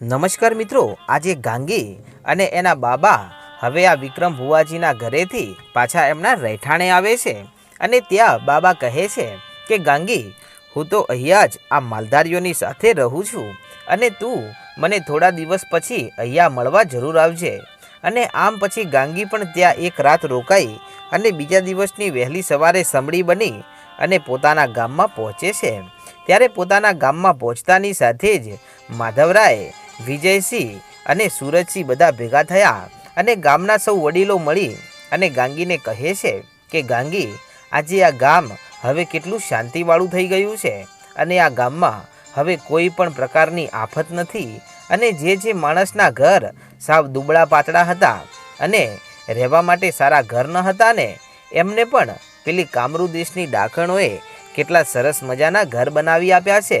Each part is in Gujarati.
નમસ્કાર મિત્રો, આજે ગાંગી અને એના બાબા હવે આ વિક્રમ ભુવાજીના ઘરેથી પાછા એમના રહેઠાણે આવે છે અને ત્યાં બાબા કહે છે કે, ગાંગી, હું તો અહીંયા જ આ માલધારીઓની સાથે રહું છું અને તું મને થોડા દિવસ પછી અહીંયા મળવા જરૂર આવજે. અને આમ પછી ગાંગી પણ ત્યાં એક રાત રોકાઈ અને બીજા દિવસની વહેલી સવારે સમડી બની અને પોતાના ગામમાં પહોંચે છે. ત્યારે પોતાના ગામમાં પહોંચતાની સાથે જ માધવરાય વિજયસિંહ અને સુરજસિંહ બધા ભેગા થયા અને ગામના સૌ વડીલો મળી અને ગાંગીને કહે છે કે, ગાંગી, આજે આ ગામ હવે કેટલું શાંતિવાળું થઈ ગયું છે અને આ ગામમાં હવે કોઈ પણ પ્રકારની આફત નથી અને જે જે માણસના ઘર સાવ દુબળા પાતળા હતા અને રહેવા માટે સારા ઘર ન હતા ને, એમને પણ પેલી કામરૂ દેશની ડાકણોએ કેટલા સરસ મજાના ઘર બનાવી આપ્યા છે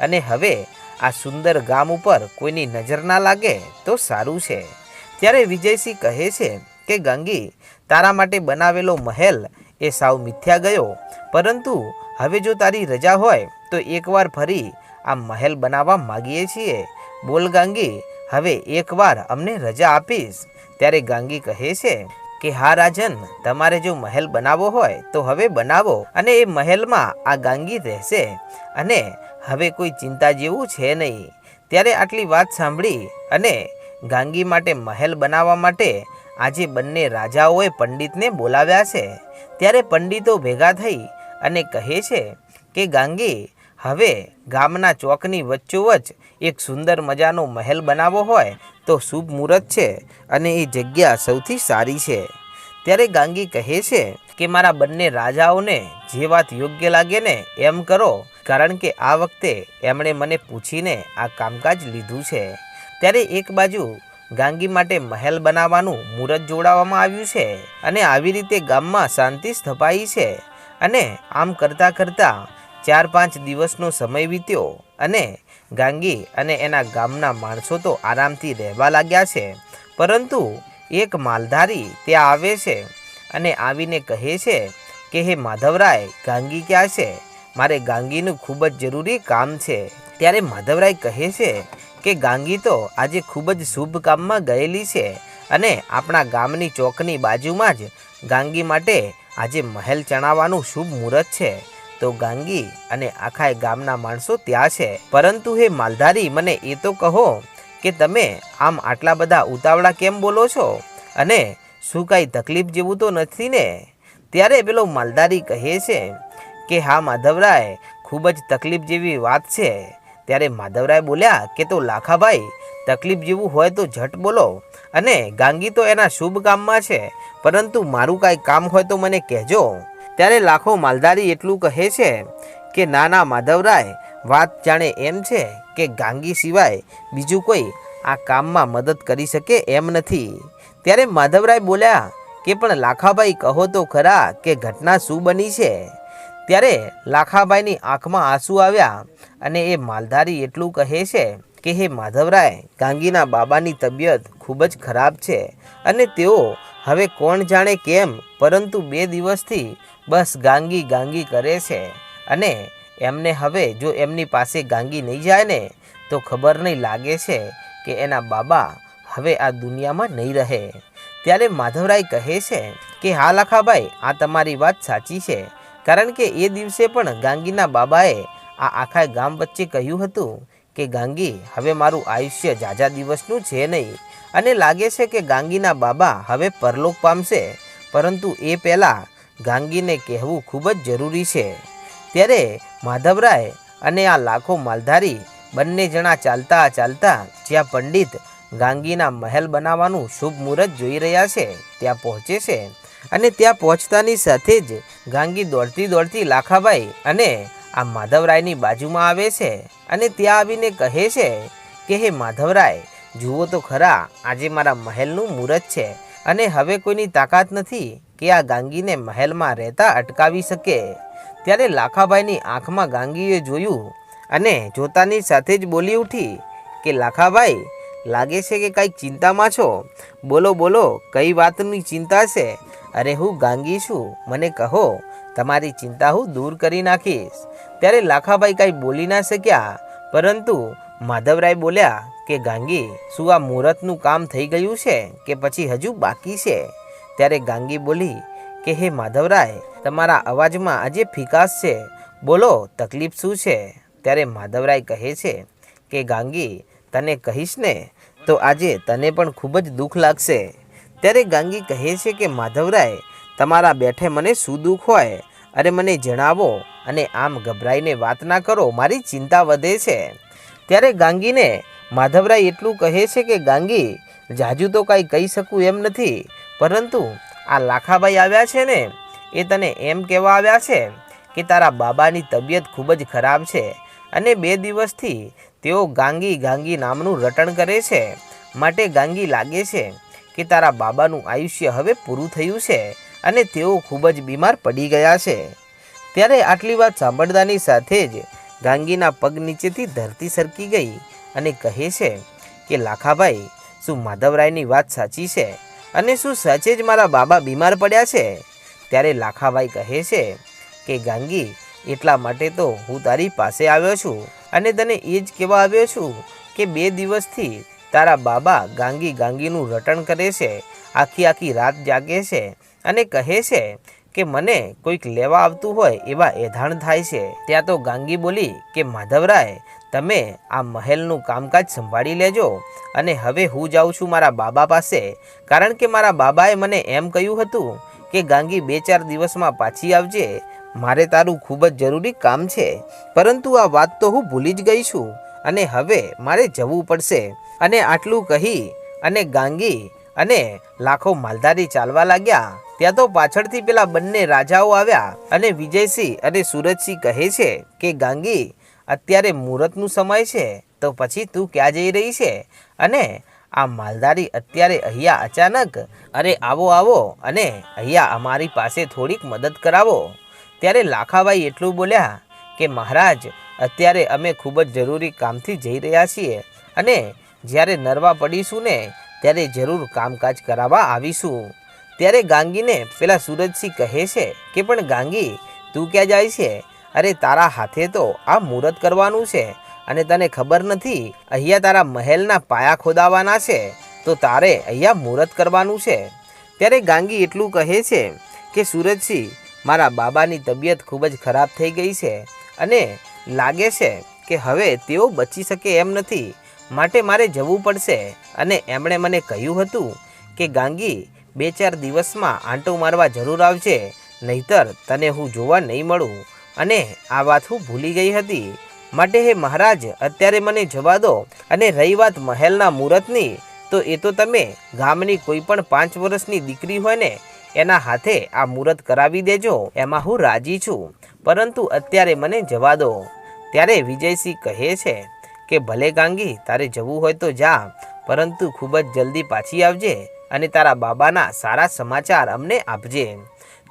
અને હવે આ સુંદર ગામ ઉપર કોઈની નજર ના લાગે તો સારું છે. ત્યારે વિજયસિંહ કહે છે કે, ગંગી, તારા માટે બનાવેલો મહેલ એ સાવ મિથ્યા ગયો. પરંતુ હવે જો તારી રજા હોય, તો એકવાર ફરી આ મહેલ બનાવવા માગીએ છીએ. બોલ ગાંગી, હવે એકવાર અમને રજા આપીશ. ત્યારે ગાંગી કહે છે કે, હા રાજન, તમારે જો મહેલ બનાવવો હોય, તો હવે બનાવો. અને એ મહેલમાં આ ગાંગી રહેશે. અને હવે કોઈ ચિંતા જેવું છે નહીં. ત્યારે આટલી વાત સાંભળી અને ગાંગી માટે મહેલ બનાવવા માટે આજે બંને રાજાઓએ પંડિતને બોલાવ્યા છે. ત્યારે પંડિતો ભેગા થઈ અને કહે છે કે, ગાંગી, હવે ગામના ચોકની વચ્ચોવચ્ચ એક સુંદર મજાનો મહેલ બનાવવો હોય તો શુભ મુહૂર્ત છે અને એ જગ્યા સૌથી સારી છે. ત્યારે ગાંગી કહે છે કે મારા બંને રાજાઓને જે વાત યોગ્ય લાગે ને એમ કરો, કારણ કે આ વખતે એમણે મને પૂછીને આ કામકાજ લીધું છે. ત્યારે એક બાજુ ગાંગી માટે મહેલ બનાવવાનું મુહૂર્ત જોડાવવામાં આવ્યું છે અને આવી રીતે ગામમાં શાંતિ સ્થપાઈ છે અને આમ કરતાં કરતાં ચાર પાંચ દિવસનો સમય વીત્યો અને ગાંગી અને એના ગામના માણસો તો આરામથી રહેવા લાગ્યા છે. પરંતુ એક માલધારી ત્યાં આવે છે. અને આવીને કહે છે કે, હે માધવરાય, ગાંગી ક્યાં છે? મારે ગાંગીનું ખૂબ જ જરૂરી કામ છે. ત્યારે માધવરાય કહે છે કે, ગાંગી તો આજે ખૂબ જ શુભ કામમાં ગયેલી છે અને આપણા ગામની ચોકની બાજુમાં જ ગાંગી માટે આજે મહેલ ચણાવવાનું શુભ મુહૂર્ત છે. તો ગાંગી અને આખા ગામના માણસો ત્યાં છે. પરંતુ હે માલધારી, મને એ તો કહો કે, તમે આમ આટલા બધા ઉતાવળા કેમ બોલો છો? અને શું કાંઈ તકલીફ જેવું તો નથી ને? ત્યારે પેલો માલધારી કહે છે કે, હા, માધવરાય, ખૂબ જ તકલીફ જેવી વાત છે. ત્યારે માધવરાય બોલ્યા કે, તો લાખાભાઈ, તકલીફ જેવું હોય તો ઝટ બોલો. અને ગાંગી તો એના શુભ કામમાં છે, પરંતુ મારું કાંઈ કામ હોય તો મને કહેજો. ત્યારે લાખો માલધારી એટલું કહે છે કે, ના ના, માધવરાય, વાત જાણે એમ છે કે ગાંગી સિવાય બીજું કોઈ આ કામમાં મદદ કરી શકે એમ નથી. ત્યારે માધવરાય બોલ્યા કે, પણ લાખાભાઈ કહો તો ખરા કે ઘટના શું બની છે? ત્યારે લાખાભાઈની આંખમાં આંસુ આવ્યા અને એ માલધારી એટલું કહે છે કે, હે માધવરાય, ગાંગીના બાબાની તબિયત ખૂબ જ ખરાબ છે અને તેઓ હવે કોણ જાણે કેમ પરંતુ બે દિવસથી બસ ગાંગી ગાંગી કરે છે અને એમને હવે જો એમની પાસે ગાંગી નહીં જાય ને, તો ખબર નહીં લાગે છે કે એના બાબા હવે આ દુનિયામાં નહીં રહે. ત્યારે માધવરાય કહે છે કે, હા લાખાભાઈ આ તમારી વાત સાચી છે. કારણ કે એ દિવસે પણ ગાંગીના બાબાએ આ આખા ગામ વચ્ચે કહ્યું હતું કે, ગાંગી, હવે મારું આયુષ્ય જાજા દિવસનું છે નહીં. અને લાગે છે કે ગાંગીના બાબા હવે પરલોક પામશે. પરંતુ એ પહેલાં ગાંગીને કહેવું ખૂબ જ જરૂરી છે. ત્યારે માધવરાય અને આ લાખો માલધારી બંને જણા ચાલતા ચાલતા જ્યાં પંડિત ગાંગીના મહેલ બનાવવાનું શુભ મુહૂર્ત જોઈ રહ્યા છે. ત્યાં પહોંચે છે અને ત્યાં પહોંચતાની સાથે જ ગાંગી દોડતી દોડતી લાખાભાઈ અને આ માધવરાયની બાજુમાં આવે છે અને ત્યાં આવીને કહે છે કે, હે માધવરાય, જુઓ તો ખરા, આજે મારા મહેલનું મુહૂર્ત છે અને હવે કોઈની તાકાત નથી કે આ ગાંગીને મહેલમાં રહેતા અટકાવી શકે. ત્યારે લાખાભાઈની આંખમાં ગાંગીએ જોયું અને જોતાની સાથે જ બોલી ઉઠી કે લાખાભાઈ લાગે છે કે કાંઈક ચિંતામાં છો? બોલો બોલો, કઈ વાતની ચિંતા છે? અરે, હું ગાંગી છું. મને કહો, તમારી ચિંતા હું દૂર કરી નાખીશ. ત્યારે લાખાભાઈ કાંઈ બોલી ના શક્યા. પરંતુ માધવરાય બોલ્યા કે, ગાંગી, શું આ મુહૂર્તનું કામ થઈ ગયું છે કે પછી હજુ બાકી છે? ત્યારે ગાંગી બોલી કે, હે માધવરાય, તમારા અવાજમાં આજે ફિકાસ છે. બોલો, તકલીફ શું છે? ત્યારે માધવરાય કહે છે કે, ગાંગી તને કહીશ ને, તો આજે તને પણ ખૂબ જ દુઃખ લાગશે. ત્યારે ગાંગી કહે છે કે, માધવરાય, તમારા બેઠે મને શું દુઃખ હોય? અરે મને જણાવો અને આમ ગભરાઈને વાત ના કરો, મારી ચિંતા વધે છે. ત્યારે ગાંગીને, માધવરાય એટલું કહે છે કે, ગાંગી, જાજુ તો કાંઈ કહી શકું એમ નથી, પરંતુ આ લાખાભાઈ આવ્યા છે ને, એ તને એમ કહેવા આવ્યા છે કે, તારા બાબાની તબિયત ખૂબ જ ખરાબ છે અને બે દિવસથી તેઓ ગાંગી ગાંગી નામનું રટણ કરે છે. માટે ગાંગી લાગે છે કે તારા બાબાનું આયુષ્ય હવે પૂરું થયું છે અને તેઓ ખૂબ જ બીમાર પડી ગયા છે. ત્યારે આટલી વાત સાંભળતાની સાથે જ ગાંગીના પગ નીચેથી ધરતી સરકી ગઈ અને કહે છે કે, લાખાભાઈ, શું માધવરાયની વાત સાચી છે? અને શું સાચે જ મારા બાબા બીમાર પડ્યા છે? ત્યારે લાખાભાઈ કહે છે કે, ગાંગી, એટલા માટે તો હું તારી પાસે આવ્યો છું. અને તને એ જ કહેવા આવ્યો છું કે બે દિવસથી તારા બાબા ગાંગી ગાંગીનું રટણ કરે છે, આખી આખી રાત જાગે છે અને કહે છે કે મને કોઈક લેવા આવતું હોય એવા એધાણ થાય છે. ત્યાં તો ગાંગી બોલી કે, માધવરાય, તમે આ મહેલનું કામકાજ સંભાળી લેજો અને હવે હું જાઉં છું મારા બાબા પાસે. કારણ કે મારા બાબાએ મને એમ કહ્યું હતું કે, ગાંગી બે ચાર દિવસમાં પાછી આવજે મારે તારું ખૂબ જ જરૂરી કામ છે. પરંતુ આ વાત તો હું ભૂલી જ ગઈ છું. અને હવે મારે જવું પડશે. અને આટલું કહી, અને ગાંગી, અને લાખો માલધારી ચાલવા લાગ્યા. ત્યાં તો પાછળથી પેલા બંને રાજાઓ આવ્યા. અને વિજયસિંહ અને સુરજસિંહ કહે છે કે, ગાંગી, અત્યારે મુહૂર્તનું સમય છે. તો પછી તું ક્યાં જઈ રહી છે? અને આ માલધારી અત્યારે અહીંયા અચાનક, અરે, આવો આવો. અને અહીંયા અમારી પાસે થોડીક મદદ કરાવો. ત્યારે લાખાભાઈ એટલું બોલ્યા કે, મહારાજ, અત્યારે અમે ખૂબ જ જરૂરી કામથી જઈ રહ્યા છીએ અને જ્યારે નરવા પડીશું ને, ત્યારે જરૂર કામકાજ કરાવવા આવીશું. ત્યારે ગાંગીને પેલા સુરજસિંહ કહે છે કે, પણ ગાંગી, તું ક્યાં જાય છે? અરે, તારા હાથે તો આ મુહૂર્ત કરવાનું છે અને તને ખબર નથી, અહીંયા તારા મહેલના પાયા ખોદાવાના છે, તો તારે અહીંયા મુહૂર્ત કરવાનું છે. ત્યારે ગાંગી એટલું કહે છે કે, સુરજસિંહ મારા બાબાની તબિયત ખૂબ જ ખરાબ થઈ ગઈ છે અને લાગે છે કે હવે તેઓ બચી શકે એમ નથી. માટે મારે જવું પડશે. અને એમણે મને કહ્યું હતું કે, ગાંગી બે ચાર દિવસમાં આંટો મારવા જરૂર આવશે નહીતર તને હું જોવા નહીં મળું. અને આ વાત હું ભૂલી ગઈ હતી. માટે હે મહારાજ, અત્યારે મને જવા દો અને રહી વાત મહેલના મુહૂર્તની તો એ તો તમે ગામની કોઈ પણ પાંચ વર્ષની દીકરી હોય ને એના હાથે આ મુહૂર્ત કરાવી દેજો, એમાં હું રાજી છું. પરંતુ અત્યારે મને જવા દો. ત્યારે વિજયસિંહ કહે છે કે, ભલે ગાંગી, તારે જવું હોય તો જા, પરંતુ ખૂબ જ જલ્દી પાછી આવજે અને તારા બાબાના સારા સમાચાર અમને આપજે.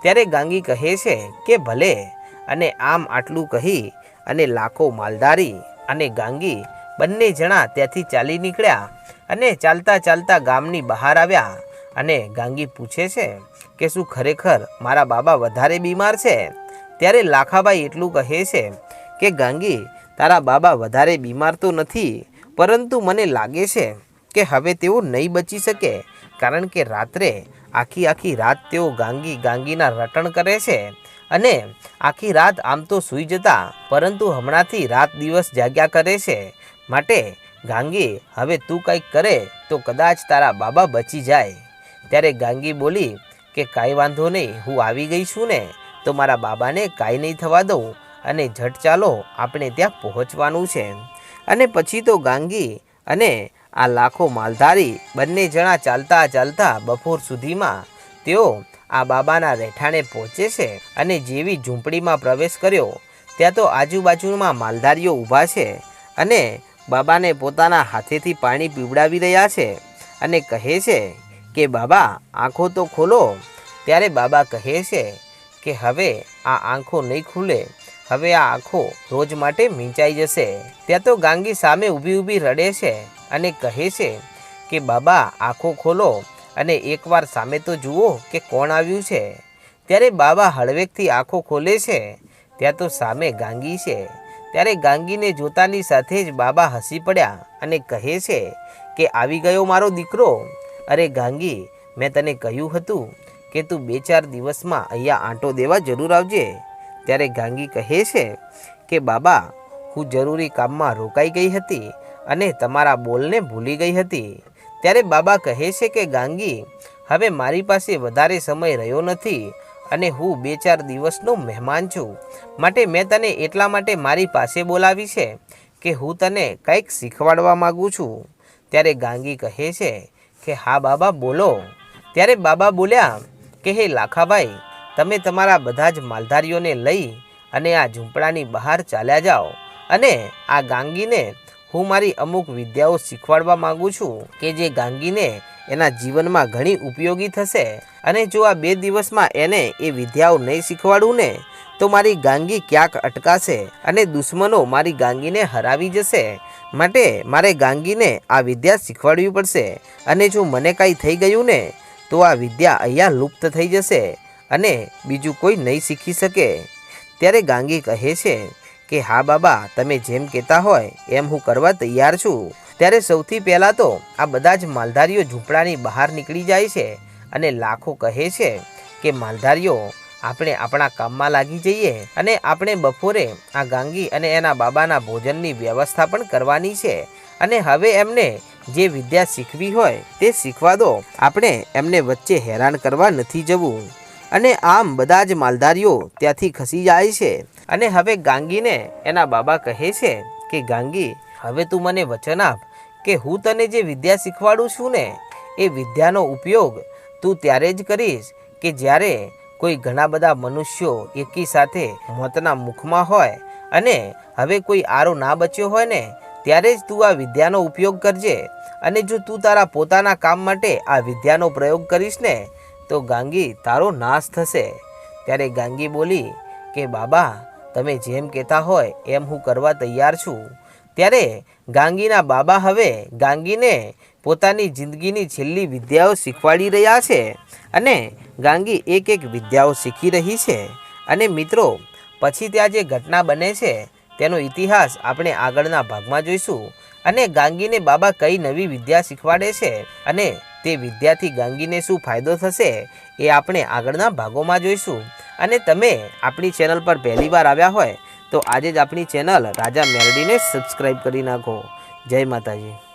ત્યારે ગાંગી કહે છે કે, ભલે. અને આમ આટલું કહી અને લાખો માલધારી અને ગાંગી બંને જણા ત્યાંથી ચાલી નીકળ્યા અને ચાલતા ચાલતા ગામની બહાર આવ્યા અને ગાંગી પૂછે છે કે શું ખરેખર મારા બાબા વધારે બીમાર છે? ત્યારે લાખાભાઈ એટલું કહે છે કે, ગાંગી, તારા બાબા વધારે બીમાર તો નથી, પરંતુ મને લાગે છે કે હવે તેઓ નહીં બચી શકે, કારણ કે રાત્રે આખી આખી રાત તેઓ ગાંગી ગાંગીના રટણ કરે છે અને આખી રાત આમ તો સૂઈ જતા, પરંતુ હમણાંથી રાત દિવસ જાગ્યા કરે છે. માટે, ગાંગી, હવે તું કંઈક કરે તો કદાચ તારા બાબા બચી જાય. ત્યારે ગાંગી બોલી કે કાંઈ વાંધો નહીં, હું આવી ગઈ છું ને, તો મારા બાબાને કાંઈ નહીં થવા દઉં અને ઝટ ચાલો આપણે ત્યાં પહોંચવાનું છે. અને પછી તો ગાંગી અને આ લાખો માલધારી બંને જણા ચાલતા ચાલતા બપોર સુધીમાં તેઓ આ બાબાના રહેઠાણે પહોંચે છે અને જેવી ઝૂંપડીમાં પ્રવેશ કર્યો, ત્યાં તો આજુબાજુમાં માલધારીઓ ઊભા છે અને બાબાને પોતાના હાથેથી પાણી પીવડાવી રહ્યા છે અને કહે છે કે, બાબા, આંખો તો ખોલો. ત્યારે બાબા કહે છે કે હવે આ આંખો નહીં ખુલે, હવે આ આંખો રોજ માટે મીંચાઈ જશે. ત્યાં તો ગાંગી સામે ઊભી ઊભી રડે છે અને કહે છે કે, બાબા, આંખો ખોલો અને એકવાર સામે તો જુઓ કે કોણ આવ્યું છે. ત્યારે બાબા હળવેકથી આંખો ખોલે છે. ત્યાં તો સામે ગાંગી છે. ત્યારે ગાંગીને જોતાની સાથે જ બાબા હસી પડ્યા અને કહે છે કે, આવી ગયો મારો દીકરો. અરે ગાંગી, મેં તને કહ્યું હતું કે તું બે ચાર દિવસમાં અહીંયા આંટો દેવા જરૂર આવજે. ત્યારે ગાંગી કહે છે કે, બાબા, હું જરૂરી કામમાં રોકાઈ ગઈ હતી અને તમારા બોલને ભૂલી ગઈ હતી. ત્યારે બાબા કહે છે કે, ગાંગી, હવે મારી પાસે વધારે સમય રહ્યો નથી અને હું બે ચાર દિવસનો મહેમાન છું. માટે મેં તને એટલા માટે મારી પાસે બોલાવી છે કે હું તને કંઈક શીખવાડવા માગું છું. ત્યારે ગાંગી કહે છે કે, હા બાબા, બોલો. ત્યારે બાબા બોલ્યા કે હે લાખાભાઈ, તમે તમારા બધા જ માલધારીઓને લઈ અને આ ઝૂંપડાની બહાર ચાલ્યા જાઓ અને આ ગાંગીને હું મારી અમુક વિદ્યાઓ શીખવાડવા માંગુ છું કે જે ગાંગીને એના જીવનમાં ઘણી ઉપયોગી થશે અને જો આ બે દિવસમાં એને એ વિદ્યાઓ નહીં શીખવાડું ને, તો મારી ગાંગી ક્યાંક અટકાશે અને દુશ્મનો મારી ગાંગીને હરાવી જશે માટે મારે ગાંગીને આ વિદ્યા શીખવાડવી પડશે અને જો મને કાંઈ થઈ ગયું ને તો આ વિદ્યા અહીંયા લુપ્ત થઈ જશે અને બીજું કોઈ નહીં શીખી શકે. ત્યારે ગાંગી કહે છે કે, હા બાબા, તમે જેમ કહેતા હોય એમ હું કરવા તૈયાર છું. ત્યારે સૌથી પહેલાં તો આ બધા જ માલધારીઓ ઝૂંપડાની બહાર નીકળી જાય છે અને લાખો કહે છે કે, માલધારીઓ, આપણે આપણા કામમાં લાગી જઈએ અને આપણે બપોરે આ ગાંગી અને એના બાબાના ભોજનની વ્યવસ્થા પણ કરવાની છે. અને હવે એમને જે વિદ્યા શીખવી હોય તે શીખવા દો આપણે એમને વચ્ચે હેરાન કરવા નથી જવું. અને આમ બધા જ માલધારીઓ ત્યાંથી ખસી જાય છે. અને હવે ગાંગીને એના બાબા કહે છે કે, ગાંગી, હવે તું મને વચન આપ કે હું તને જે વિદ્યા શીખવાડું છું ને, એ વિદ્યાનો ઉપયોગ તું ત્યારે જ કરીશ કે જ્યારે કોઈ ઘણા બધા મનુષ્યો એકી સાથે મોતના મુખમાં હોય અને હવે કોઈ આરો ના બચ્યો હોય ને ત્યારે જ તું આ વિદ્યાનો ઉપયોગ કરજે અને જો તું તારા પોતાના કામ માટે આ વિદ્યાનો પ્રયોગ કરીશ ને, તો ગાંગી તારો નાશ થશે. ત્યારે ગાંગી બોલી કે બાબા, તમે જેમ કહેતા હોય એમ હું કરવા તૈયાર છું. ત્યારે ગાંગીના બાબા હવે ગાંગીને પોતાની જિંદગીની છેલ્લી વિદ્યાઓ શીખવાડી રહ્યા છે અને ગાંગી એક એક વિદ્યાઓ શીખી રહી છે. અને મિત્રો, પછી ત્યાં જે ઘટના બને છે તેનો ઇતિહાસ આપણે આગળના ભાગમાં જોઈશું અને ગાંગીને બાબા કઈ નવી વિદ્યા શીખવાડે છે અને તે વિદ્યાથી ગાંગીને શું ફાયદો થશે એ આપણે આગળના ભાગોમાં જોઈશું. અને તમે આપણી ચેનલ પર પહેલી વાર આવ્યા હોય તો આજે જ આપણી ચેનલ રાજા મેરડીને સબસ્ક્રાઈબ કરી નાખો. જય માતાજી.